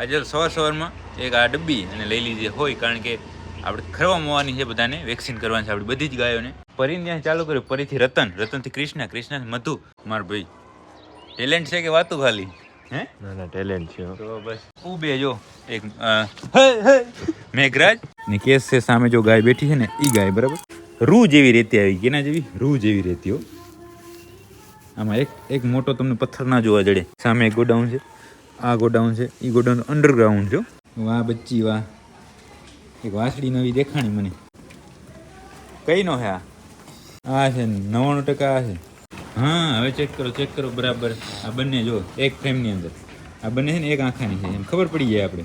આજે સવાર સવારમાં એક આ ડબ્બી અને લઈ લીધી હોય કારણ કે આપણે ખરવા મોવાની છે બધાને વેક્સિન કરવાની છે આપણી બધી જ ગાયોને. પરીને ત્યાં ચાલુ કર્યું પરીથી રતન રતનથી કૃષ્ણ કૃષ્ણ મધુ. માર ભાઈ ટેલેન્ટ છે કે વાતું ખાલી? હે? ના ના ટેલેન્ટ છે. તો બસ ઉભે જો એક અ, હે, હે, મેઘરાજ. ને કેસ છે સામે જો ગાય બેઠી છે ને એ ગાય બરાબર? રૂ જેવી રેતી આવી કેના જેવી? રૂ જેવી રેતી હો. આમાં એક એક મોટો તમને પથ્થર ના જોવા જડે. સામે એક ગોડાઉન છે. આ ગોડાઉન છે. એ ગોડાઉન અંડરગ્રાઉન્ડ છે વાહ બચ્ચી વાહ. એક વાસળી નવી દેખાણી મને. કઈ નો હે આ? આ છે નવ્વાણું ટકા આ છે. હા, હવે ચેક કરો ચેક કરો, બરાબર. આ બંને જો એક ફ્રેમની અંદર. આ બંને છે ને એક આંખાની છે, એમ ખબર પડી જાય આપણે.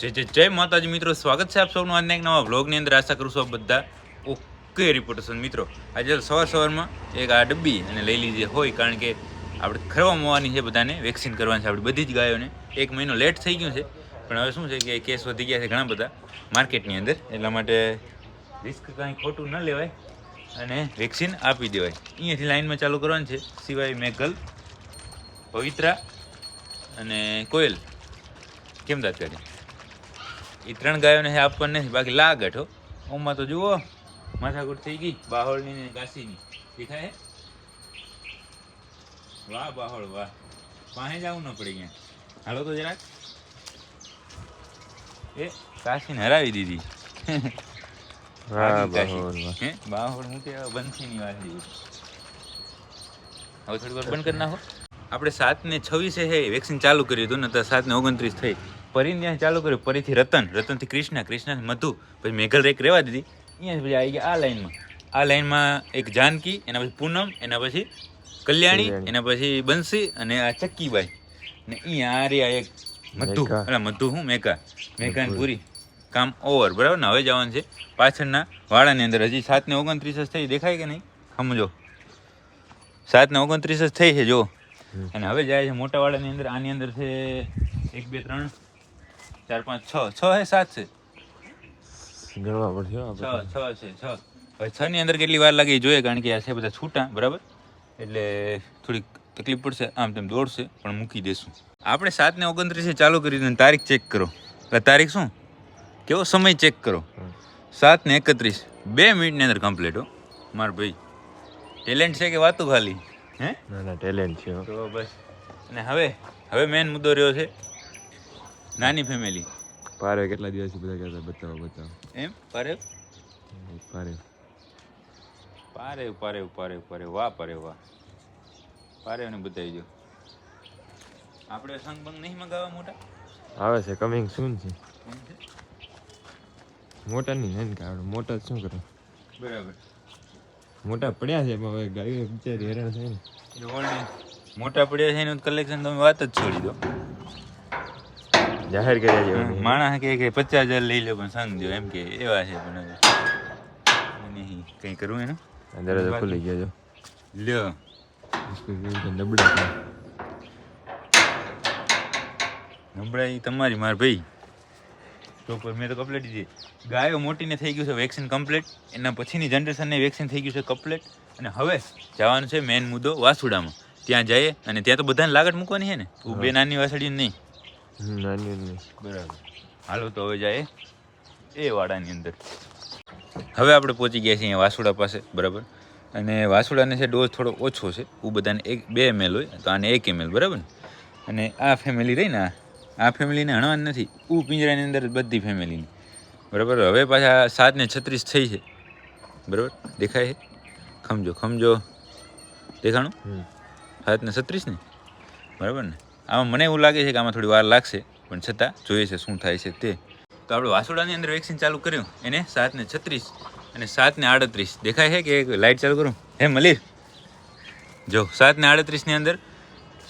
જય જય જય માતાજી મિત્રો, સ્વાગત છે આપ સૌનું આજના એક નવા વ્લોગની અંદર. આશા કરું છું બધા ઓકે રિપોર્ટર્સ મિત્રો. આજે સવાર સવારમાં એક આ ડબ્બી અને લઈ લીધી હોય, કારણ કે આપણે ખરવા મોવાની છે બધાને વેક્સિન કરવાની છે આપણી બધી જ ગાયોને. એક મહિનો લેટ થઈ ગયું છે, પણ હવે શું છે કે કેસ વધી ગયા છે ઘણા બધા માર્કેટની અંદર. એટલા માટે રિસ્ક કાંઈ ખોટું ન લેવાય અને વેક્સિન આપી દેવાય. અહીંયાથી લાઇનમાં ચાલુ કરવાનું છે, સિવાય મેઘલ, પવિત્રા અને કોયલ. કેમ દાંત કાઢી એ ત્રણ ગાયોને આપવાની નથી બાકી લાગ હો. ઓમાં તો જુઓ, માથાકૂટ થઈ ગઈ, બાહોળની ને કાશીની દેખાય? વાહ બાહોળ વાહ પાસે જવું ન પડે અહીંયા. હાલો તો જરાક. એ કાશીને હરાવી દીધી. વાહ આગી કાશી. બાહોલ વાહ. હે? બાહોળ હું કે બંસીની વાત હવે થોડી વાર બંધ કરી નાખો. આપણે સાત ને છવ્વીસે હે વેક્સિન ચાલુ કર્યું હતું ને તો સાત ને ઓગણત્રીસ થઈ. પરીને ત્યાં ચાલુ કર્યું પરીથી રતન રતનથી કૃષ્ણ કૃષ્ણ મધુ. પછી મેઘલ રેક રહેવા દીધી. અહીંયા પછી આવી ગયા આ લાઈનમાં. આ લાઈનમાં એક જાનકી એના પછી પૂનમ એના પછી કલ્યાણી. એના પછી બંસી અને આ ચક્કીબાઈ. ને અહીંયા આ રહ્યા એક મધુ. એટલે મધુ હું? મેકા. મેકા ને પૂરી કામ ઓવર. બરાબર? ને હવે જવાનું છે પાછળના વાળાની અંદર. હજી સાત ને ઓગણત્રીસ જ થઈ. દેખાય કે નહીં? સમજો. સાત ને ઓગણત્રીસ જ થઈ છે જો. અને હવે જાય છે મોટા વાળાની અંદર. આની અંદર છે એક બે ત્રણ ચાર પાંચ છ. છ હે સાત છે. છ છ છે છ. હવે છ ની અંદર કેટલી વાર લાગે જોઈએ? કારણ કે આ છે બધા છૂટા. બરાબર? એટલે થોડીક તકલીફ પડશે. આમ તેમ દોડશે પણ મૂકી દેશું. આપણે સાતને ઓગણત્રીસે ચાલુ કરી તારીખ ચેક કરો. એટલે તારીખ શું? કેવો સમય ચેક કરો. સાત ને એકત્રીસ. બે મિનિટની અંદર કમ્પ્લીટ હો. માર ભાઈ ટેલેન્ટ છે કે વાતું ખાલી? હે? ના ના ટેલેન્ટ છે તો બસ. અને હવે હવે મેન મુદ્દો રહ્યો છે નાની ફેમિલી પારે કેટલા દિવસથી બધા કહેતા બતાવો બતાવો. એમ પારે પારે પારે પારે પારે પારે વાહ પારે વાહ. પારે ને બતાવી દો આપણે સંગ બંગ નહીં મગાવવા મોટા? આવે છે કમિંગ સૂન છે? મોટા નહીં ને કે મોટા શું કરે? બરાબર. મોટા પડ્યા છે હવે ગાયો બિચારી હેરાન થાય ને. એટલે મોટા પડ્યા છે એનું કલેક્શન તમે વાત જ છોડી દો. જાહેર કર્યા જેવું માણસ કે કે પચાસ હજાર લઈ લો પણ સંગ દો એમ કે એવા છે પણ નહીં કંઈ કરવું એનું? દરવાજો ખુલી ગયો લ્યો નબળાઈ તમારી માર ભાઈ. તો મેં તો કમ્પ્લેટ દીધી. ગાયો મોટીને થઈ ગયું છે વેક્સિન કમ્પ્લીટ. એના પછીની જનરેશનને વેક્સિન થઈ ગયું છે કમ્પ્લીટ અને હવે જવાનું છે મેન મુદ્દો વાસુડામાં. ત્યાં જઈએ અને ત્યાં તો બધાને લાગટ મૂકવાની છે ને? તું બે નાની વાસળી નહીં. નહીં. બરાબર. હાલો તો હવે જાય એ વાડાની અંદર. હવે આપણે પહોંચી ગયા છીએ અહીંયા વાસુડા પાસે બરાબર? અને વાસુડાને છે ડોઝ થોડો ઓછો છે. હું બધાને એક બે એમએલ હોય તો આને એક એમએલ બરાબર ને? અને આ ફેમિલી રહી ને આ ફેમિલીને હણવાની નથી. ઉ પિંજરાની અંદર બધી ફેમિલીની બરાબર? હવે પાછા સાત ને છત્રીસ થઈ છે. બરાબર? દેખાય છે? ખમજો ખમજો. દેખાણું? સાતને સાત ને છત્રીસ ને? બરાબર ને? આમાં મને એવું લાગે છે કે આમાં થોડી વાર લાગશે પણ છતાં જોઈએ છે શું થાય છે તે. તો આપણે વાસુડાની અંદર વેક્સિન ચાલુ કર્યું. એને સાત ને છત્રીસ અને સાત ને આડત્રીસ. દેખાય છે કે એક લાઇટ ચાલુ કરું? હે મલીર? જો, સાત ને આડત્રીસની અંદર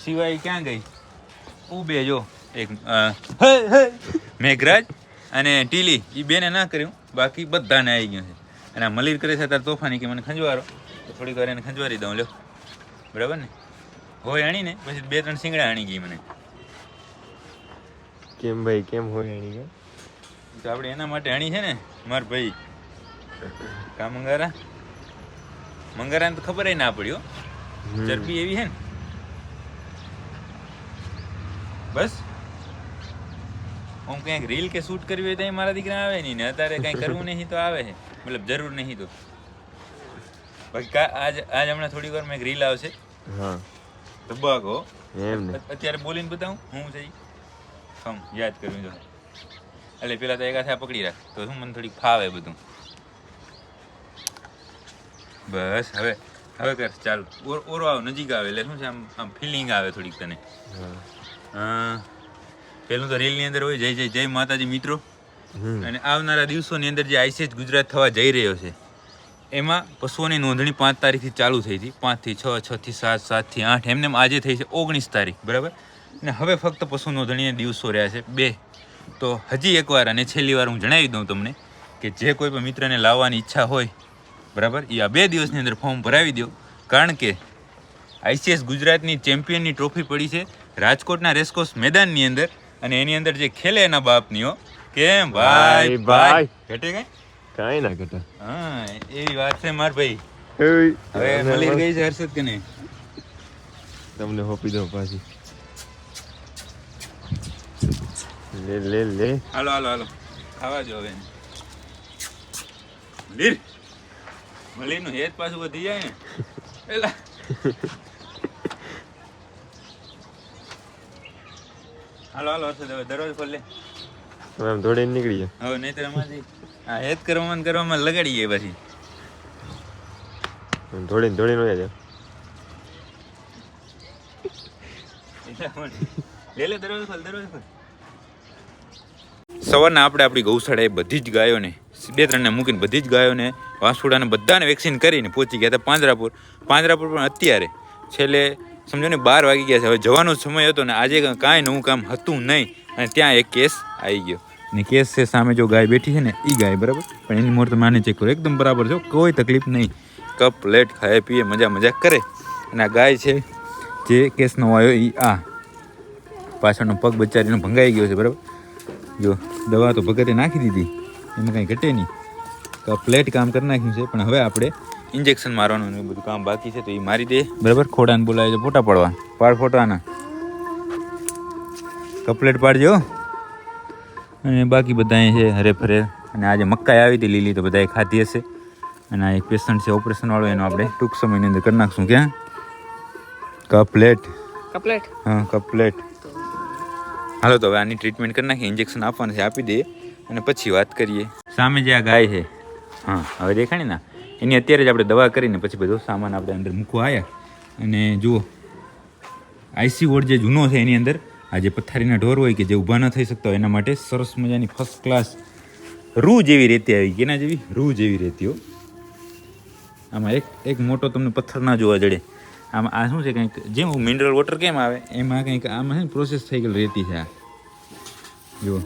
સિવાય ક્યાં ગઈ? ઉબે જો, એક મેઘરાજ અને ટીલી એ બેને ના કર્યું. બાકી બધાને આવી ગયું છે. અને આ મલીર કરે છે ત્યારે તોફાની કે મને ખંજવારો? તો થોડીક વાર એને ખંજવારી દઉં, લ્યો. બરાબર ને? હોય આણીને, પછી બે ત્રણ સિંગડા આણી ગઈ મને. કેમ ભાઈ, કેમ હોય આણી કે? તો આપણે એના માટે અણી છે ને મારા ભાઈ. કા મંગારા? મંગારાને તો ખબર ના પડ્યો. ચરબી એવી છે ને. બસ. હું ક્યાંક રીલ કે શૂટ કરવી હોય તો મારા દીકરા આવે નહીં ને અત્યારે કંઈ કરવું નહીં તો આવે છે. મતલબ જરૂર નહીં તો. બાકી આજ આજ હમણાં થોડી વાર મેં રીલ આવશે. હા. તબાકો એમ ને. અત- અત્યારે બોલીને બતાવું હું છે ઈ? હમ યાદ કરવું જો એટલે પેલા તો એક હાથે પકડી રાખ. તો શું મને થોડીક ફાવે બધું. બસ હવે હવે કર ચાલ. ઓરો આવ નજીક આવે એટલે શું છે આમ આમ ફિલિંગ આવે થોડીક તને. હા. પેલું તો રેલની અંદર હોય જય જય જય માતાજી મિત્રો. અને આવનારા દિવસોની અંદર જે આઈસીએચ ગુજરાત થવા જઈ રહ્યો છે એમાં પશુઓની નોંધણી પાંચ તારીખથી ચાલુ થઈ હતી. પાંચથી છ છથી સાત સાતથી આઠ એમને એમ આજે થઈ છે ઓગણીસ તારીખ બરાબર? અને હવે ફક્ત પશુ નોંધણીના દિવસો રહ્યા છે. બે તો હજી એકવાર અને છેલ્લી વાર હું જણાવી દઉં તમને કે જે કોઈ પણ મિત્રને લાવવાની ઈચ્છા હોય બરાબર એ આ બે દિવસની અંદર ફોર્મ ભરાવી દો. કારણ કે આઈસીએસ ગુજરાતની ચેમ્પિયનની ટ્રોફી પડી છે રાજકોટના રેસકોર્સ મેદાનની અંદર અને એની અંદર જે ખેલે એના બાપનીઓ કેમ ભાઈ? ભાઈ, ભાઈ. ઘટે કઈ? કાંઈ ના ઘટે. હા એવી વાત છે માર ભાઈ. હવે મળી ગઈ છે હર્ષદ કે નહીં? તમને હોપી દો પાછી. લે લે લે. હાલો હાલો હાલો. ખાવા જો હવે એને. લીર મલીનું હેત પાછું વધી જાય ને. પેલા. હાલો હાલો હર્ષદ હવે દરવાજો ખોલ લે. હવે આમ દોડીને નીકળી જાય હવે નહીં તો એમાંથી આ હેત કરવામાં કરવામાં લગાડીએ પછી. દોડીને દોડીને વયા જાવ લે લે દરવાજો ખોલ દરવાજો ખોલ. સવારના આપણે આપણી ગૌશાળાએ બધી જ ગાયોને, બે ત્રણને મૂકીને બધી જ ગાયોને વાંસુડાને બધાને વેક્સિન કરીને પહોંચી ગયા હતા પાંજરાપુર. પાંજરાપુર પણ અત્યારે, છેલ્લે સમજો ને બાર વાગી ગયા છે. હવે જવાનો સમય હતો ને આજે કાંઈ નવું કામ હતું નહીં અને ત્યાં એક કેસ આવી ગયો. ને કેસ છે સામે જો ગાય બેઠી છે ને એ ગાય બરાબર, પણ એની મોર તમે આને ચેક કરો એકદમ બરાબર છે કોઈ તકલીફ નહીં. કપ પ્લેટ ખાય, પીએ, મજા મજા કરે. અને આ ગાય છે, જે કેસનો આવ્યો એ આ પાછળનો પગ બચારીનો ભંગાઈ ગયો છે બરાબર. જો દવા તો ભગતે નાખી દીધી એમાં કાંઈ ઘટે નહીં. તો આ પ્લેટ કામ કરી નાખ્યું છે પણ હવે આપણે ઇન્જેક્શન મારવાનું ને બધું કામ બાકી છે તો એ મારી દે. બરાબર? ખોડાને બોલાવે છે ફોટા પાડવા. પાડ ફોટાના. કપલેટ પાડજો. અને બાકી બધા છે હરે ફરે. અને આજે મકાઈ આવી હતી લીલી તો બધાએ ખાધી હશે. અને આ એક પેશન્ટ છે ઓપરેશનવાળો એનો આપણે ટૂંક સમયની અંદર કરી નાખશું ક્યાં? કપલેટ. કપલેટ? હા કપલેટ. હાલો તો હવે આની ટ્રીટમેન્ટ કરી નાખીએ ઇન્જેક્શન આપવાનું છે, આપી દઈએ અને પછી વાત કરીએ. સામે જે આ ગાય છે, હા, હવે દેખાણી ને? એની અત્યારે જ આપણે દવા કરીને પછી બધો સામાન આપણે અંદર મૂકવા આવ્યા અને જુઓ આઈસી વોર્ડ જે જૂનો છે એની અંદર, આ જે પથારીના ઢોર હોય કે જે ઊભા ન થઈ શકતા હોય, એના માટે સરસ મજાની ફર્સ્ટ ક્લાસ રૂ જેવી રેતી આવી. કેના જેવી? રૂ જેવી રેતી હો. આમાં એક એક મોટો તમને પથ્થર ના જોવા જડે. આમાં આ શું છે કંઈક, જેમ મિનરલ વોટર કેમ આવે, એમાં કંઈક આમાં છે ને પ્રોસેસ થઈ ગયેલી રહેતી છે આ. જુઓ.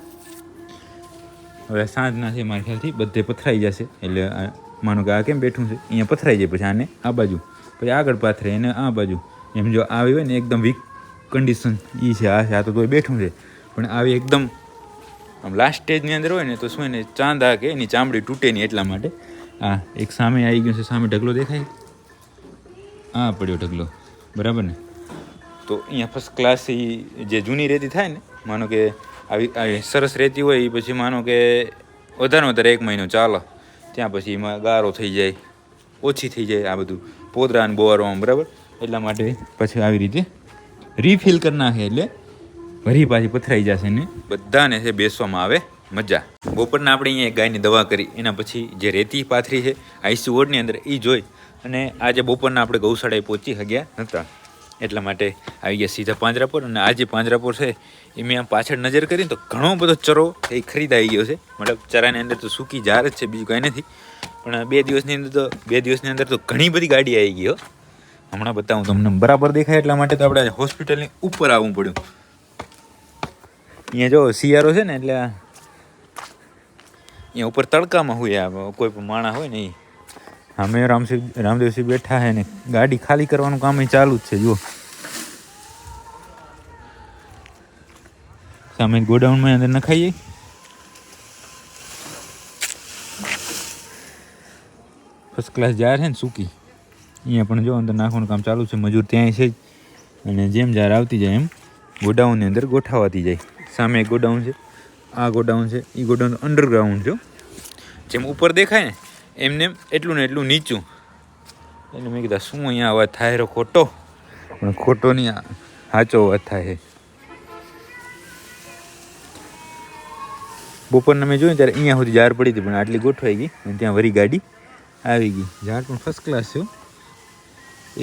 હવે સાંજના છે મારા ખ્યાલથી, બધે પથરાઈ જશે. એટલે આ, માનો કે આ કેમ બેઠું છે? અહીંયા પથરાઈ જાય પછી આને આ બાજુ. પછી આગળ પાથરે એને આ બાજુ. એમ જો આવી હોય ને એકદમ વીક કન્ડિશન એ છે, આ છે, આ તો તોય બેઠું છે. પણ આવી એકદમ, આમ લાસ્ટ સ્ટેજની અંદર હોય ને, તો શું એને ચાંદા કે એની ચામડી તૂટે નહીં એટલા માટે. આ એક સામે આવી ગયું છે, સામે ઢગલો દેખાય. આ પડ્યો ઢગલો. બરાબર ને? તો અહીંયા ફર્સ્ટ ક્લાસ જે જૂની રેતી થાય ને, માનો કે આવી આવી સરસ રેતી હોય એ પછી માનો કે વધારે વધારે એક મહિનો ચાલે. ત્યાં પછી એમાં ગારો થઈ જાય, ઓછી થઈ જાય આ બધું. પોદરા અને બોવારોમાં બરાબર? એટલા માટે પછી આવી રીતે રીફિલ કરી નાખે એટલે ભરી પાછી પથરાઈ જશે ને. બધાને છે બેસવામાં આવે. મજા. બપોરના આપણે અહીંયા ગાયની દવા કરી, એના પછી જે રેતી પાથરી છે આઈસી વોર્ડની અંદર એ જોઈ અને આજે બપોરના આપણે ગૌશાળાએ પહોંચી શક્યા નહોતા એટલા માટે આવી ગયા સીધા પાંજરાપુર અને આ જે પાંજરાપુર છે, એ મેં આમ પાછળ નજર કરી તો ઘણો બધો ચરો એ ખરીદાઈ ગયો છે. મતલબ ચરાની અંદર તો સૂકી જાર જ છે, બીજું કાંઈ નથી. પણ બે દિવસની અંદર તો, બે દિવસની અંદર તો ઘણી બધી ગાડી આવી ગઈ હો. હમણાં બતાવું, તમને બરાબર દેખાય એટલા માટે તો આપણે હોસ્પિટલની ઉપર આવવું પડ્યું. અહીંયા જો શિયાળો છે ને, એટલે અહીંયા ઉપર તડકામાં હોય આ કોઈ પણ માણા હોય ને એ અમે રામસિંહ રામદેવસિંહ બેઠા છે ને, ગાડી ખાલી કરવાનું કામ એ ચાલુ જ છે, જુઓ. સામે ગોડાઉનમાં અંદર નખાઈએ ફર્સ્ટ ક્લાસ જાર છે ને સૂકી. અહીંયા પણ જો અંદર નાખવાનું કામ ચાલુ છે, મજૂર ત્યાંય છે જ. અને જેમ જાર આવતી જાય એમ ગોડાઉનની અંદર ગોઠવાતી જાય. સામે ગોડાઉન છે, આ ગોડાઉન છે એ ગોડાઉન અંડરગ્રાઉન્ડ હો. જેમ ઉપર દેખાય ને, એમને એટલું ને એટલું નીચું. એટલે મેં કીધા શું અહીંયા અવાજ થાય રો ખોટો? પણ ખોટો નહીં સાચો અવાજ થાય બપોરના મેં જોયું ત્યારે અહીંયા સુધી જાર પડી હતી, પણ આટલી ગોઠવાઈ ગઈ અને ત્યાં વરી ગાડી આવી ગઈ. ઝાડ પણ ફર્સ્ટ ક્લાસ છે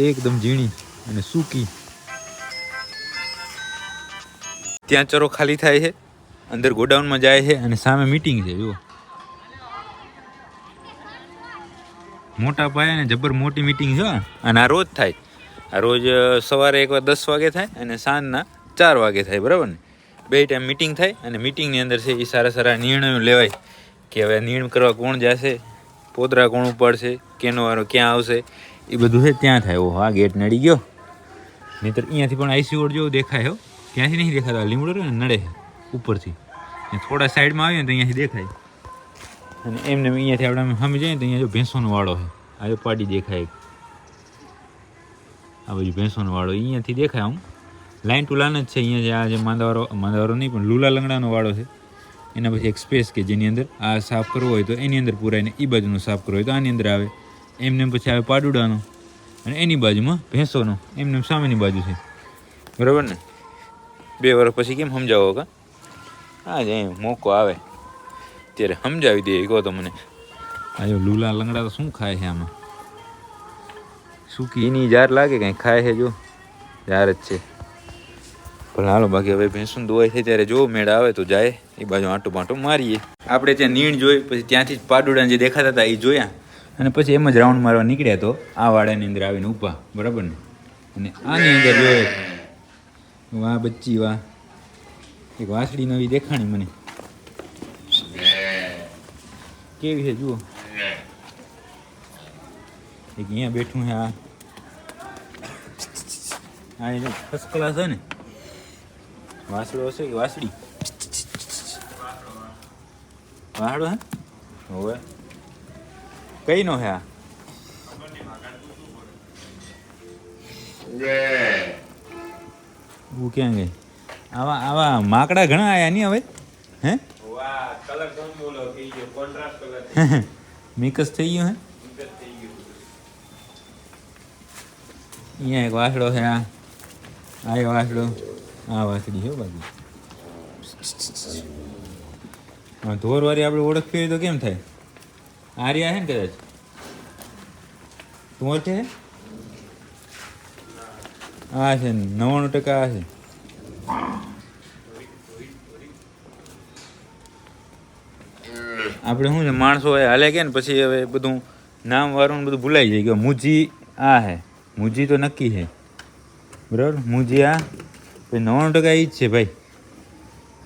એકદમ ઝીણી અને સૂકી. ત્યાં ચરો ખાલી થાય છે, અંદર ગોડાઉનમાં જાય છે અને સામે મીટિંગ છે, જુઓ. મોટા પાયા ને જબર મોટી મીટિંગ છે અને આ રોજ થાય. આ રોજ સવારે એકવાર દસ વાગે થાય અને સાંજના ચાર વાગે થાય, બરાબર ને? બે ટાઈમ મીટિંગ થાય અને મીટિંગની અંદર છે એ સારા સારા નિર્ણયો લેવાય કે હવે નિર્ણય કરવા કોણ જશે પોતરા કોણ ઉપાડશે, કેનો વારો ક્યાં આવશે એ બધું છે ત્યાં થાય. ઓહો, આ ગેટ નડી ગયો. નહીતર અહીંયાથી પણ આઈસી રોડ જેવું દેખાય, હો. ત્યાંથી નહીં દેખાતો, લીમડો ને નડે ઉપરથી. થોડા સાઈડમાં આવીએ ને તો અહીંયાથી દેખાય. અને એમને અહીંયાથી આપણે સામે જઈએ તો અહીંયા જો ભેંસોનો વાળો છે. આ જો પાડી દેખાય આ બાજુ ભેંસોનો વાળો અહીંયાથી દેખાય આમ. લાઈન ટુ લાઈન જ છે, અહીંયા જે આ જે માંદાવારો માંદાવારો નહીં પણ લુલા લંગડાનો વાળો છે. એના પછી એક સ્પેસ કે જેની અંદર આ સાફ કરવો હોય તો એની અંદર પૂરાઈને એ બાજુનો સાફ કરવો હોય તો આની અંદર આવે. એમને પછી આવે પાડુડાનો અને એની બાજુમાં ભેંસોનો. એમને એમ સામેની બાજુ છે. બરાબર ને? બે વર્ષ પછી કેમ સમજાવો કા? હા, જ મોકો આવે. ત્યારે સમજાવી દે કહો તો મને આ જો લુલા લંગડા તો શું ખાય છે આમાં? સૂકી. એની જાર લાગે કંઈ ખાય છે જો. જાર જ છે. પણ હાલો બાકી હવે ભેંસું દોવાય છે ત્યારે જો મેળ આવે તો જાય. એ બાજુ આંટો બાંટો મારીએ. આપણે ત્યાં નીણ જોઈ પછી ત્યાંથી જ પાડુડા જે દેખાતા હતા એ જોયા. અને પછી એમ જ રાઉન્ડ મારવા નીકળ્યા તો આ વાડાની અંદર આવીને ઊભા બરાબર ને? અને આની અંદર જોયે વાહ બચ્ચી વાહ એક વાસડી નવી દેખાણી મને. કેવી છે, જુઓ. એક અહીંયા બેઠું છે, આ. ફર્સ્ટ ક્લાસ છે ને. વાસડો હશે કે વાસડી? વાસડો હે? હોવે. કઈ નો હે આ? ક્યાં ગઈ? આવા આવા માકડા ઘણા આયા નહીં હવે? હે? મિક્સ થઈ ગયું હે અહીંયા એક વાસડો છે આ આ એક વાસડો આ વાસડી છે હો બાકી હા ધોરવારી આપણે ઓળખવી હોય તો કેમ થાય આર્યા છે ને કદાચ તું ઓળખે છે આ છે નવ્વાણું ટકા આ છે આપણે શું છે, માણસો એ હાલે કે ને, પછી હવે બધું નામ વાળું બધું ભૂલાઈ જાય. કે મુજી આ હે. મુજી તો નક્કી છે બરાબર? મુજી આ. ભાઈ નવ્વાણું ટકા એ જ છે ભાઈ.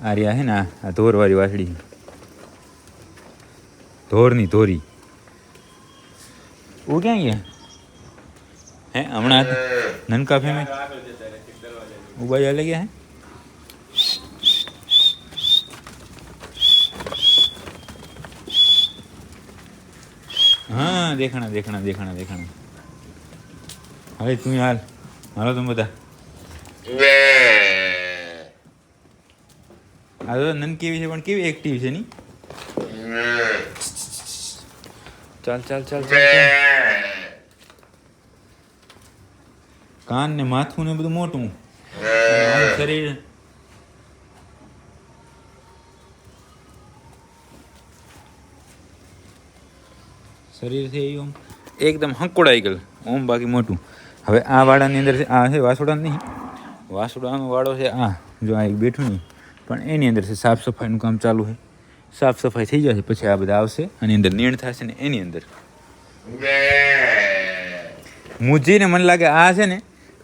આ રહ્યા છે ને આ ધોરવાળી વાસળી. ધોરની ધોરી. ઓ ક્યાં ગયા? હે, હમણાં નનકા ફેમે ઊભા ચાલે ગયા હે? હા દેખાણા દેખાણા દેખાણા દેખાણા. હવે તું હાલ હાલો તમે બધા. આ તો નન કેવી છે પણ કેવી એક્ટિવ છે ની? ચાલ ચાલ ચાલ ચાલ ચાલ. કાન ને માથું ને બધું મોટું. શરીર શરીર છે એ ઓમ એકદમ હંકોડાઈ ગયેલ ઓમ બાકી મોટું. હવે આ વાડાની અંદર છે આ છે વાસોડા નહીં? વાસોડાનો વાડો છે આ જો આ એક બેઠું નહીં. પણ એની અંદર છે સાફ સફાઈનું કામ ચાલુ છે. સાફ સફાઈ થઈ જશે પછી આ બધા આવશે અને અંદર નીણ થશે ને એની અંદર. મુજીને મને લાગે આ છે ને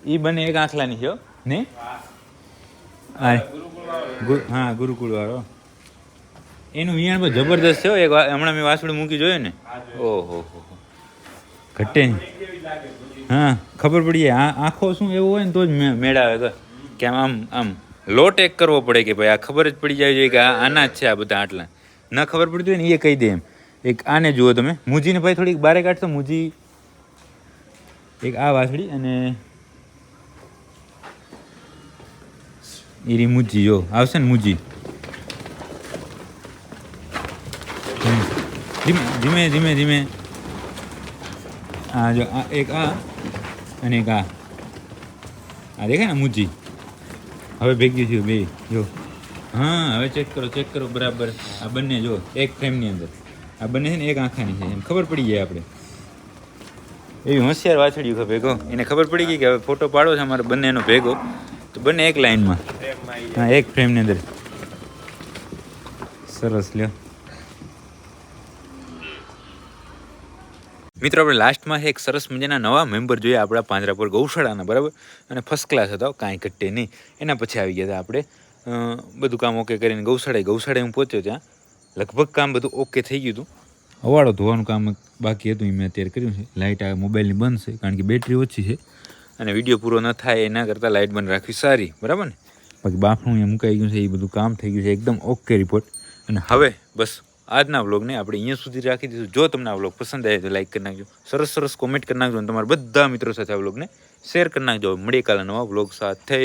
એ બંને એક આંખલાની છે ને? હા ગુરુકુળ વાળો એનું વિયાણ પણ જબરદસ્ત છે. એક હમણાં મેં વાસણું મૂકી જોયું ને. ઓહો. ઘટે હા, ખબર પડી આ આંખો શું એવું હોય ને તો જ મેળાવે કે આમ આમ આમ એક કરવો પડે કે ભાઈ આ ખબર જ પડી જાય જોઈએ કે આ આના જ છે આ બધા આટલા. ન ખબર પડતી હોય ને એ કહી દે એમ. એક આને જુઓ તમે. મુજીને ભાઈ થોડીક બારે કાઢશો મુજી. એક આ વાસળી અને એરી મુજી, જો. આવશે ને મુજી. ધીમે ધીમે ધીમે ધીમે આ જો આ એક આ અને એક આ આ દેખાય ને મુજી હવે ભેગી થયું, બે, જો। હા, હવે ચેક કરો ચેક કરો, બરાબર। આ બંને, જો, એક ફ્રેમની અંદર। આ બંને છે ને એક આંખાની છે, એમ ખબર પડી જાય આપણે। એવી હોશિયાર વાછડ્યું ખબર ભેગો, એને ખબર પડી ગઈ કે હવે ફોટો પાડો છે અમારે બંનેનો ભેગો। તો બંને એક લાઈનમાં હા, એક ફ્રેમની અંદર। સરસ, લ્યો। મિત્રો, આપણે લાસ્ટમાં એક સરસ મજાના નવા મેમ્બર જોઈએ આપણા પાંજરા પર ગૌશાળાના, બરાબર? અને ફર્સ્ટ ક્લાસ હતા કાંઈ ઘટે નહીં. એના પછી આવી ગયા હતા આપણે. બધું કામ ઓકે કરીને ગૌશાળાએ ગૌશાળાએ હું પહોંચ્યો ત્યાં. લગભગ કામ બધું ઓકે થઈ ગયું હતું. અવાડો ધોવાનું કામ બાકી હતું એ મેં અત્યારે કર્યું છે. લાઇટ આ મોબાઈલની બંધ છે, કારણ કે બેટરી ઓછી છે. અને વીડિયો પૂરો ન થાય, એના કરતાં લાઇટ બંધ રાખવી સારી, બરાબર ને? બાકી બાફણું એ મુકાઈ ગયું છે એ બધું કામ થઈ ગયું છે. એકદમ ઓકે રિપોર્ટ અને હવે, બસ આજના વ્લોગને આપણે અહીંયા સુધી રાખી દીધું જો તમને આ વ્લોગ પસંદ આવે તો લાઈક કરી નાખજો. સરસ સરસ કોમેન્ટ કરી નાખજો તમારા બધા મિત્રો સાથે આ વ્લોગને શેર કરી નાખજો. મળીએ કાલે નવા વ્લોગ સાથે.